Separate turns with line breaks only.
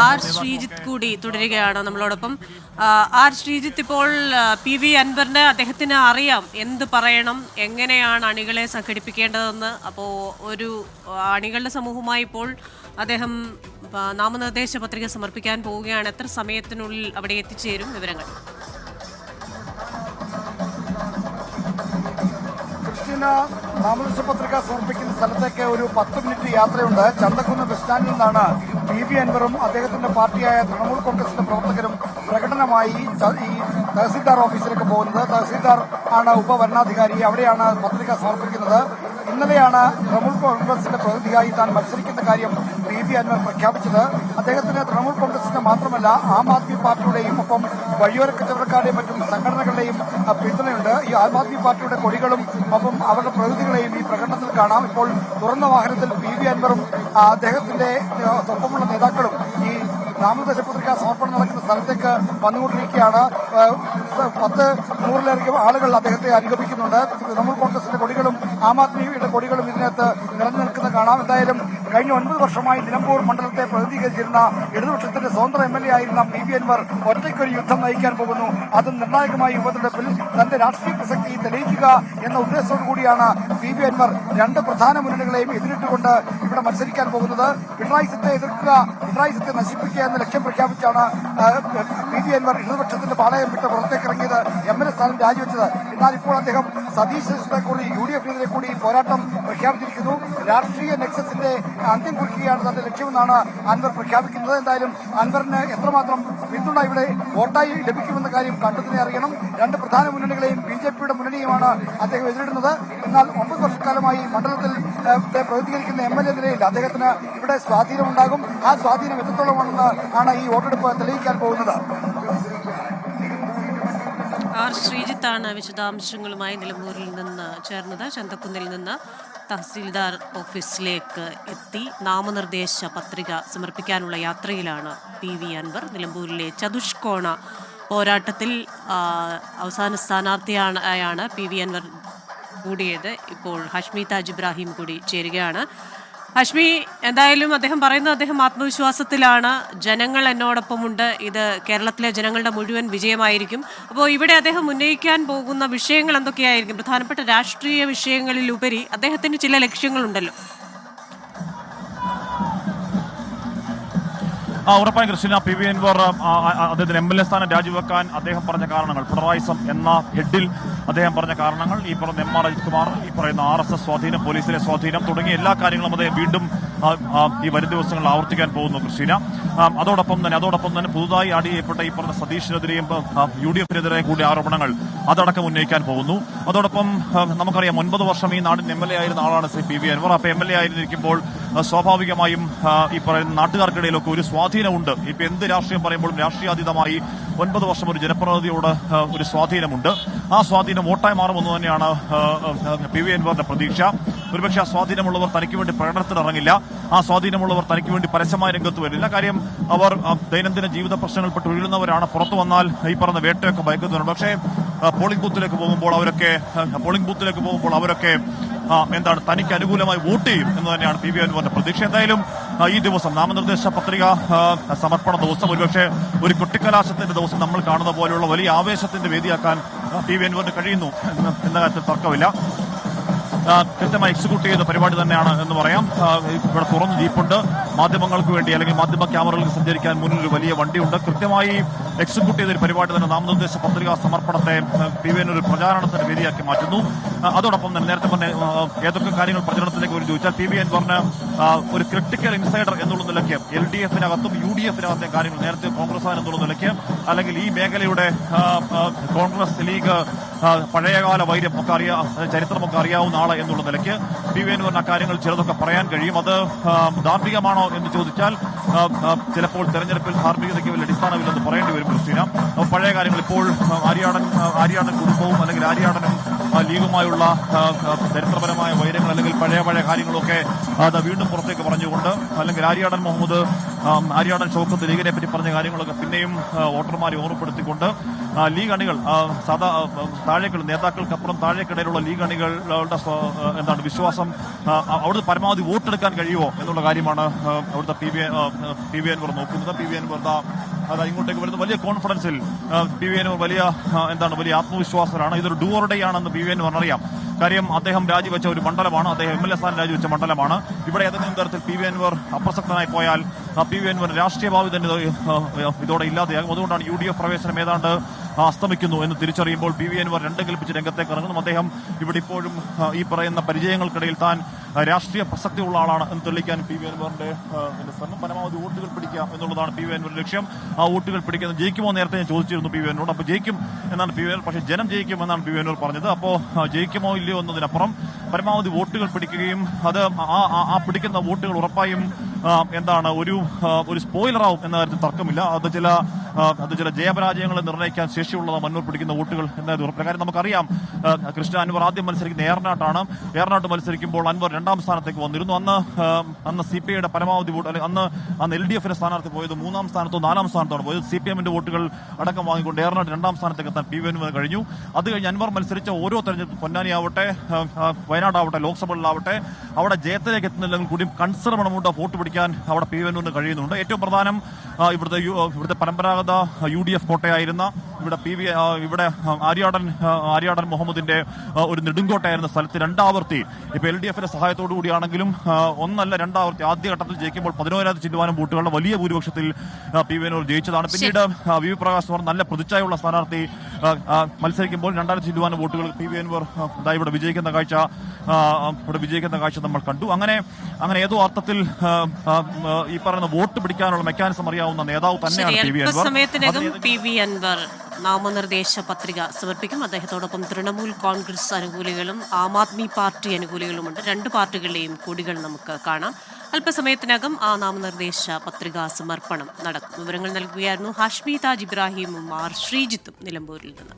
R Sreejith കൂടി തുടരുകയാണ് നമ്മളോടൊപ്പം. ആർ ശ്രീജിത്ത് ഇപ്പോൾ പി വി അൻവറിന് അദ്ദേഹത്തിന് അറിയാം എന്ത് പറയണം എങ്ങനെയാണ് അണികളെ സംഘടിപ്പിക്കേണ്ടതെന്ന്. അപ്പോൾ ഒരു അണികളുടെ സമൂഹമായി ഇപ്പോൾ അദ്ദേഹം നാമനിർദ്ദേശ പത്രിക സമർപ്പിക്കാൻ പോവുകയാണ്. എത്ര സമയത്തിനുള്ളിൽ അവിടെ എത്തിച്ചേരും വിവരങ്ങൾ?
ക്രിസ്റ്റീന നാമനിർദ്ദേശ പത്രിക സമർപ്പിക്കുന്ന സ്ഥലത്തേക്ക് ഒരു പത്ത് മിനിറ്റ് യാത്രയുണ്ട്. ചന്തക്കുന്ന് ബസ് സ്റ്റാൻഡിൽ നിന്നാണ് പി വി അൻവറും അദ്ദേഹത്തിന്റെ പാർട്ടിയായ തൃണമൂൽ കോൺഗ്രസിന്റെ പ്രവർത്തകരും പ്രകടനമായി ഈ തഹസീൽദാർ ഓഫീസിലേക്ക് പോകുന്നത്. തഹസീൽദാർ ആണ് ഉപവരണാധികാരി. അവിടെയാണ് പത്രിക സമർപ്പിക്കുന്നത്. ഇന്നലെയാണ് തൃണമൂൽ കോൺഗ്രസിന്റെ പ്രതിനിധിയായി താൻ മത്സരിക്കുന്ന കാര്യം പി അൻവർ പ്രഖ്യാപിച്ചത്. അദ്ദേഹത്തിന് തൃണമൂൽ കോൺഗ്രസിന്റെ മാത്രമല്ല ആം ആദ്മി പാർട്ടിയുടെയും ഒപ്പം വഴിയോര കച്ചവടക്കാരുടെയും മറ്റും സംഘടനകളുടെയും പിന്തുണയുണ്ട്. ഈ ആം ആദ്മി പാർട്ടിയുടെ കൊടികളും ഒപ്പം അവരുടെ പ്രതിനിധികളെയും ഈ പ്രകടനത്തിൽ കാണാം. ഇപ്പോൾ തുറന്ന വാഹനത്തിൽ പി വി അൻവറും അദ്ദേഹത്തിന്റെ ഒപ്പമുള്ള നേതാക്കളും ഈ നാമനിർദ്ദേശ പത്രിക സമർപ്പണം നടക്കുന്ന സ്ഥലത്തേക്ക് വന്നുകൊണ്ടിരിക്കുകയാണ്. പത്ത് നൂറിലധികം ആളുകൾ അദ്ദേഹത്തെ അനുഗമിക്കുന്നുണ്ട്. തൃണമൂൽ കോൺഗ്രസിന്റെ കൊടികളും ആം ആദ്മിയുടെ കൊടികളും ഇതിനകത്ത് നിറഞ്ഞു നിൽക്കുന്ന കാണാം. എന്തായാലും കഴിഞ്ഞ ഒൻപത് വർഷമായി നിലമ്പൂർ മണ്ഡലത്തെ പ്രതിനിധീകരിച്ചിരുന്ന ഇടതുപക്ഷത്തിന്റെ സ്വതന്ത്ര എം എൽ എ ആയിരുന്ന പി വി അൻവർ ഒറ്റയ്ക്കൊരു യുദ്ധം നയിക്കാൻ പോകുന്നു. അത് നിർണായകമായ ഉപതെരഞ്ഞെടുപ്പിൽ തന്റെ രാഷ്ട്രീയ പ്രസക്തി തെളിയിക്കുക എന്ന ഉദ്ദേശത്തോടു കൂടിയാണ് പി വി അൻവർ രണ്ട് പ്രധാന മുന്നണികളെയും എതിരിട്ടുകൊണ്ട് ഇവിടെ മത്സരിക്കാൻ പോകുന്നത്. പിണറായി എതിർക്കുക പിണറായി സത്തെ നശിപ്പിക്കുക എന്ന ലക്ഷ്യം പ്രഖ്യാപിച്ചാണ് പി വി അൻവർ ഇടതുപക്ഷത്തിന്റെ പാളയം വിട്ട് പുറത്തേക്കിറങ്ങിയത് എം എൽ എ സ്ഥാനം രാജിവെച്ചത്. എന്നാൽ ഇപ്പോൾ അദ്ദേഹം സതീശ് കൂടി യു ഡി എഫിനെതിരെ കൂടി പോരാട്ടം പ്രഖ്യാപിച്ചിരിക്കുന്നു. രാഷ്ട്രീയ നെക്സസിന്റെ അന്ത്യം കുറിക്കുകയാണ് തന്റെ ലക്ഷ്യമെന്നാണ് അൻവർ പ്രഖ്യാപിക്കുന്നത്. എന്തായാലും അൻവറിന് എത്രമാത്രം പിന്തുണ ഇവിടെ വോട്ടായി ലഭിക്കുമെന്ന കാര്യം കണ്ടതിനെ അറിയണം. രണ്ട് പ്രധാന മുന്നണികളെയും ബി ജെ പിയുടെ മുന്നണിയുമാണ് അദ്ദേഹം എതിരിടുന്നത്. എന്നാൽ ഒമ്പത് വർഷക്കാലമായി മണ്ഡലത്തിൽ പ്രതികരിക്കുന്ന എം എൽ എ നിലയിൽ അദ്ദേഹത്തിന് ഇവിടെ സ്വാധീനമുണ്ടാകും. ആ സ്വാധീനം എത്രത്തോളമാണെന്ന് ആണ് ഈ വോട്ടെടുപ്പ് തെളിയിക്കാൻ പോകുന്നത്.
ആർ ശ്രീജിത്താണ് വിശദാംശങ്ങളുമായി നിലമ്പൂരിൽ നിന്ന് ചേർന്നത്. ചന്തക്കുന്നിൽ നിന്ന് തഹസീൽദാർ ഓഫീസിലേക്ക് എത്തി. നാമനിർദ്ദേശ പത്രിക സമർപ്പിക്കാനുള്ള യാത്രയിലാണ് പി വി അൻവർ. നിലമ്പൂരിലെ ചതുഷ്കോണ പോരാട്ടത്തിൽ അവസാന സ്ഥാനാർത്ഥിയാണ് ആയാണ് പി വി അൻവർ കൂടിയത്. ഇപ്പോൾ ഹഷ്മി താജ് ഇബ്രാഹിം കൂടി ചേരുകയാണ്. ഹഷ്മി എന്തായാലും അദ്ദേഹം പറയുന്നത് അദ്ദേഹം ആത്മവിശ്വാസത്തിലാണ്. ജനങ്ങൾ എന്നോടൊപ്പമുണ്ട്. ഇത് കേരളത്തിലെ ജനങ്ങളുടെ മുഴുവൻ വിജയമായിരിക്കും. അപ്പോൾ ഇവിടെ അദ്ദേഹം ഉന്നയിക്കാൻ പോകുന്ന വിഷയങ്ങൾ എന്തൊക്കെയായിരിക്കും? പ്രധാനപ്പെട്ട രാഷ്ട്രീയ വിഷയങ്ങളിലുപരി അദ്ദേഹത്തിന് ചില ലക്ഷ്യങ്ങളുണ്ടല്ലോ.
ഉറപ്പായും കൃഷ്ണ പി വി എൻവർ അദ്ദേഹത്തിന് എം എൽ എ സ്ഥാനം രാജിവെക്കാൻ അദ്ദേഹം പറഞ്ഞ കാരണങ്ങൾ പിണറായിസം എന്ന ഹെഡിൽ അദ്ദേഹം പറഞ്ഞ കാരണങ്ങൾ ഈ പറഞ്ഞ എം ആർ അജിത് കുമാർ ഈ പറയുന്ന ആർ എസ് എസ് സ്വാധീനം പോലീസിലെ സ്വാധീനം തുടങ്ങിയ എല്ലാ കാര്യങ്ങളും അദ്ദേഹം വീണ്ടും ഈ വരും ദിവസങ്ങളിൽ ആവർത്തിക്കാൻ പോകുന്നു കൃഷ്ണ അതോടൊപ്പം തന്നെ അതോടൊപ്പം തന്നെ പുതുതായി ആഡ് ചെയ്യപ്പെട്ട ഈ പറഞ്ഞ സതീഷിനെതിരെയും യു ഡി എഫിനെതിരെ കൂടി ആരോപണങ്ങൾ അതടക്കം ഉന്നയിക്കാൻ പോകുന്നു. അതോടൊപ്പം നമുക്കറിയാം ഒൻപത് വർഷം ഈ നാടിന് എം എൽ എ ആയിരുന്ന ആളാണ് സി പി വി അൻവർ. അപ്പൊ എം എൽ എ ആയിരിക്കുമ്പോൾ ആ, സ്വാഭാവികമായും ഈ പറയുന്ന നാട്ടുകാർക്കിടയിലൊക്കെ ഒരു സ്വാധീനമുണ്ട്. ഇപ്പൊ എന്ത് രാഷ്ട്രീയം പറയുമ്പോഴും രാഷ്ട്രീയാതീതമായി ഒൻപത് വർഷം ഒരു ജനപ്രതിനിധിയോട് ഒരു സ്വാധീനമുണ്ട്. ആ സ്വാധീനം വോട്ടായി മാറുമെന്ന് തന്നെയാണ് പി വി അൻവറിന്റെ പ്രതീക്ഷ. ഒരുപക്ഷെ ആ സ്വാധീനമുള്ളവർ തനിക്ക് വേണ്ടി പ്രകടനത്തിന് ഇറങ്ങില്ല. ആ സ്വാധീനമുള്ളവർ തനിക്ക് വേണ്ടി പരസ്യമായ രംഗത്ത് വരില്ല. കാര്യം അവർ ദൈനംദിന ജീവിത പ്രശ്നങ്ങൾപ്പെട്ട് ഉയരുന്നവരാണ് പുറത്തു വന്നാൽ ഈ പറഞ്ഞ വേട്ടയൊക്കെ ഭയക്കുന്നുണ്ട് പക്ഷേ പോളിംഗ് ബൂത്തിലേക്ക് പോകുമ്പോൾ അവരൊക്കെ പോളിംഗ് ബൂത്തിലേക്ക് പോകുമ്പോൾ അവരൊക്കെ എന്താണ് തനിക്ക് അനുകൂലമായി വോട്ട് ചെയ്യും എന്ന് തന്നെയാണ് പി വി അൻവറിന്റെ പ്രതീക്ഷ. എന്തായാലും ഈ ദിവസം നാമനിർദ്ദേശ പത്രിക സമർപ്പണ ദിവസം ഒരുപക്ഷെ ഒരു കുട്ടിക്കലാശത്തിന്റെ ദിവസം നമ്മൾ കാണുന്ന പോലെയുള്ള വലിയ ആവേശത്തിന്റെ വേദിയാക്കാൻ പി വി അൻവറിന് കഴിയുന്നു എന്ന കാര്യത്തിൽ തർക്കമില്ല. കൃത്യമായി എക്സിക്യൂട്ട് ചെയ്ത പരിപാടി തന്നെയാണ് എന്ന് പറയാം. ഇവിടെ തുറന്ന് ജീപ്പുണ്ട് മാധ്യമങ്ങൾക്ക് വേണ്ടി അല്ലെങ്കിൽ മാധ്യമ ക്യാമറകൾക്ക് സഞ്ചരിക്കാൻ മുന്നിൽ വലിയ വണ്ടിയുണ്ട്. കൃത്യമായി എക്സിക്യൂട്ട് ചെയ്ത ഒരു പരിപാടി തന്നെ നാമനിർദ്ദേശ പത്രികാ സമർപ്പണത്തെ പി വി ഒരു പ്രചാരണത്തിന് വേദിയാക്കി മാറ്റുന്നു. അതോടൊപ്പം തന്നെ നേരത്തെ പറഞ്ഞ ഏതൊക്കെ കാര്യങ്ങൾ പ്രചരണത്തിലേക്ക് ഒരു ചോദിച്ചാൽ പി വി എൻ പറഞ്ഞ ഒരു ക്രിട്ടിക്കൽ ഇൻസൈഡർ എന്നുള്ള നിലയ്ക്ക് എൽ ഡി എഫിനകത്തും യു ഡി എഫിനകത്തെ കാര്യങ്ങൾ നേരത്തെ കോൺഗ്രസ് എന്നുള്ള നിലയ്ക്ക് അല്ലെങ്കിൽ ഈ മേഖലയുടെ കോൺഗ്രസ് ലീഗ് പഴയകാല വൈര്യം ഒക്കെ അറിയാ ചരിത്രമൊക്കെ അറിയാവുന്ന ആൾ എന്നുള്ള നിലയ്ക്ക് പി വി എൻ പറഞ്ഞ കാര്യങ്ങൾ ചിലതൊക്കെ പറയാൻ കഴിയും. അത് ധാർമ്മികമാണോ എന്ന് ചോദിച്ചാൽ ചിലപ്പോൾ തെരഞ്ഞെടുപ്പിൽ ധാർമ്മികതയ്ക്ക് വലിയ അടിസ്ഥാനമില്ലെന്ന് പറയേണ്ടി വരും ക്രിസ്റ്റീന പഴയ കാര്യങ്ങൾ ഇപ്പോൾ ആര്യാടൻ ആര്യാടൻ കുടുംബവും അല്ലെങ്കിൽ ആര്യാടനും ലീഗുമായുള്ള ചരിത്രപരമായ വൈരങ്ങൾ അല്ലെങ്കിൽ പഴയ പഴയ കാര്യങ്ങളൊക്കെ അത് വീണ്ടും പുറത്തേക്ക് പറഞ്ഞുകൊണ്ട് അല്ലെങ്കിൽ ആര്യാടൻ മുഹമ്മദ് ആര്യാടൻ ഷൗക്കത്ത് ലീഗിനെ പറ്റി പറഞ്ഞ കാര്യങ്ങളൊക്കെ പിന്നെയും വോട്ടർമാരെ ഓർമ്മപ്പെടുത്തിക്കൊണ്ട് ലീഗ് അണികൾ സദാ താഴേക്കിട നേതാക്കൾക്കപ്പുറം താഴേക്കിടയിലുള്ള ലീഗ് അണികളുടെ എന്താണ് വിശ്വാസം അവിടുത്തെ പരമാവധി വോട്ടെടുക്കാൻ കഴിയുമോ എന്നുള്ള കാര്യമാണ് അവിടുത്തെ P V P V Anvar നോക്കുന്നത്. പി വി അൻവർ അതാ ഇങ്ങോട്ടേക്ക് വരുന്ന വലിയ കോൺഫിഡൻസിൽ പി വി അൻവർ വലിയ എന്താണ് വലിയ ആത്മവിശ്വാസത്തിലാണ് ഇതൊരു ഡൂറുടെ ആണെന്ന് പി വി എൻ അറിയാം കാര്യം അദ്ദേഹം രാജിവെച്ച ഒരു മണ്ഡലമാണ്. അദ്ദേഹം എം എൽ എ സ്ഥാനം രാജിവെച്ച മണ്ഡലമാണ്. ഇവിടെ ഏതെങ്കിലും തരത്തിൽ പി വി അൻവർ അപ്രസക്തനായി പോയാൽ പി വി അൻവർ രാഷ്ട്രീയ ഭാവി തന്നെ ഇതോടെ ഇല്ലാതെയാകും. അതുകൊണ്ടാണ് യു ഡി എഫ് പ്രവേശനം ഏതാണ്ട് അസ്തമിക്കുന്നു എന്ന് തിരിച്ചറിയുമ്പോൾ പി വി അൻവർ രണ്ടും കൽപ്പിച്ച് രംഗത്തേക്ക് ഇറങ്ങുന്നു. അദ്ദേഹം ഇവിടെ ഇപ്പോഴും ഈ പറയുന്ന പരിചയങ്ങൾക്കിടയിൽ താൻ രാഷ്ട്രീയ പ്രസക്തിയുള്ള ആളാണ് എന്ന് തെളിയിക്കാൻ പി വി അൻവറിന്റെ ശ്രമം. പരമാവധി വോട്ടുകൾ പിടിക്കുക എന്നുള്ളതാണ് പി വി അൻവറിന്റെ ലക്ഷ്യം. ആ വോട്ടുകൾ പിടിക്കുന്നത് ജയിക്കുമോ നേരത്തെ ഞാൻ ചോദിച്ചിരുന്നു പി വി അൻവറിനോട്. അപ്പോൾ ജയിക്കും എന്നാണ് പി വി അൻവർ പക്ഷേ ജനം ജയിക്കും എന്നാണ് പി വി അൻവർ പറഞ്ഞത്. അപ്പോൾ ജയിക്കുമോ ഇല്ലയോ എന്നതിനപ്പുറം പരമാവധി വോട്ടുകൾ പിടിക്കുകയും അത് ആ- പിടിക്കുന്ന വോട്ടുകൾ ഉറപ്പായും എന്താണ് ഒരു ഒരു സ്പോയിലറാവും എന്ന കാര്യത്തിൽ തർക്കമില്ല. അത് ചില അത് ചില ജയപരാജയങ്ങൾ നിർണയിക്കാൻ ശേഷിയുള്ളത് മന്നൂർ പിടിക്കുന്ന വോട്ടുകൾ എന്നത് പ്രകാരം നമുക്കറിയാം കൃഷ്ണ അൻവർ ആദ്യം മത്സരിക്കുന്ന ഏറനാട്ടാണ്. ഏറനാട്ട് മത്സരിക്കുമ്പോൾ അൻവർ രണ്ടാം സ്ഥാനത്തേക്ക് വന്നിരുന്നു. അന്ന് അന്ന് സി പി ഐയുടെ പരമാവധി വോട്ട് അല്ലെങ്കിൽ അന്ന് അന്ന് എൽ ഡി എഫിന്റെ സ്ഥാനാർത്ഥി പോയത് മൂന്നാം സ്ഥാനത്തോ നാലാം സ്ഥാനത്താണ് പോയത്. സി പി എമ്മിന്റെ വോട്ടുകൾ അടക്കം വാങ്ങിക്കൊണ്ട് ഏറനാട്ട് രണ്ടാം സ്ഥാനത്തേക്ക് എത്താൻ പി വി എൻ കഴിഞ്ഞു. അത് കഴിഞ്ഞ് അൻവർ മത്സരിച്ച ഓരോ തെരഞ്ഞെടുപ്പ് പൊന്നാനി ആവട്ടെ ആ, ആ, വയനാടാവട്ടെ ലോക്സഭകളിലാവട്ടെ അവിടെ ജയത്തിലേക്ക് എത്തുന്നില്ലെങ്കിൽ കൂടി കൺസർവ് എമൗണ്ട് വോട്ട് പിടിക്കാൻ അവിടെ പി വി കഴിയുന്നുണ്ട്. ഏറ്റവും പ്രധാനം ഇവിടുത്തെ ഇവിടുത്തെ പരമ്പരാഗത യു ഡി എഫ് കോട്ടയായിരുന്ന ഇവിടെ പി വി ഇവിടെ ആര്യാടൻ ആര്യാടൻ മുഹമ്മദിന്റെ ഒരു നെടുങ്കോട്ടയായിരുന്ന സ്ഥലത്ത് രണ്ടാവർത്തി. ഇപ്പൊ എൽ ഡി എഫിന്റെ സഹായത്തോടു കൂടിയാണെങ്കിലും ഒന്നല്ല രണ്ടാവർത്തി. ആദ്യഘട്ടത്തിൽ ജയിക്കുമ്പോൾ പതിനോരായിരത്തി ചിന്തുവാനും വോട്ടുകളുടെ വലിയ ഭൂരിപക്ഷത്തിൽ പി വിനോർ ജയിച്ചതാണ്. പിന്നീട് വി വി പ്രകാശ് നല്ല പ്രതിച്ഛായുള്ള സ്ഥാനാർത്ഥി മത്സരിക്കുമ്പോൾ രണ്ടായിരത്തി ചില്ലുവാനും വോട്ടുകൾ പി വി അൻവർ ഇവിടെ വിജയിക്കുന്ന കാഴ്ച ഇവിടെ വിജയിക്കുന്ന കാഴ്ച നമ്മൾ കണ്ടു. അങ്ങനെ അങ്ങനെ ഏതോ അർത്ഥത്തിൽ ഈ പറയുന്ന വോട്ട് പിടിക്കാനുള്ള മെക്കാനിസം അറിയാവുന്ന നേതാവ് തന്നെയാണ്
പി വി അൻവർ നാമനിർദ്ദേശ പത്രിക സമർപ്പിക്കും. അദ്ദേഹത്തോടൊപ്പം തൃണമൂൽ കോൺഗ്രസ് അനുകൂലികളും ആം ആദ്മി പാർട്ടി അനുകൂലികളുമുണ്ട്. രണ്ട് പാർട്ടികളുടെയും കൊടികൾ നമുക്ക് കാണാം. അല്പസമയത്തിനകം ആ നാമനിർദ്ദേശ പത്രികാ സമർപ്പണം നടക്കും. വിവരങ്ങൾ നൽകുകയായിരുന്നു ഹാഷ്മി താജ് ഇബ്രാഹിമും ആർ ശ്രീജിത്തും നിലമ്പൂരിൽ നിന്ന്.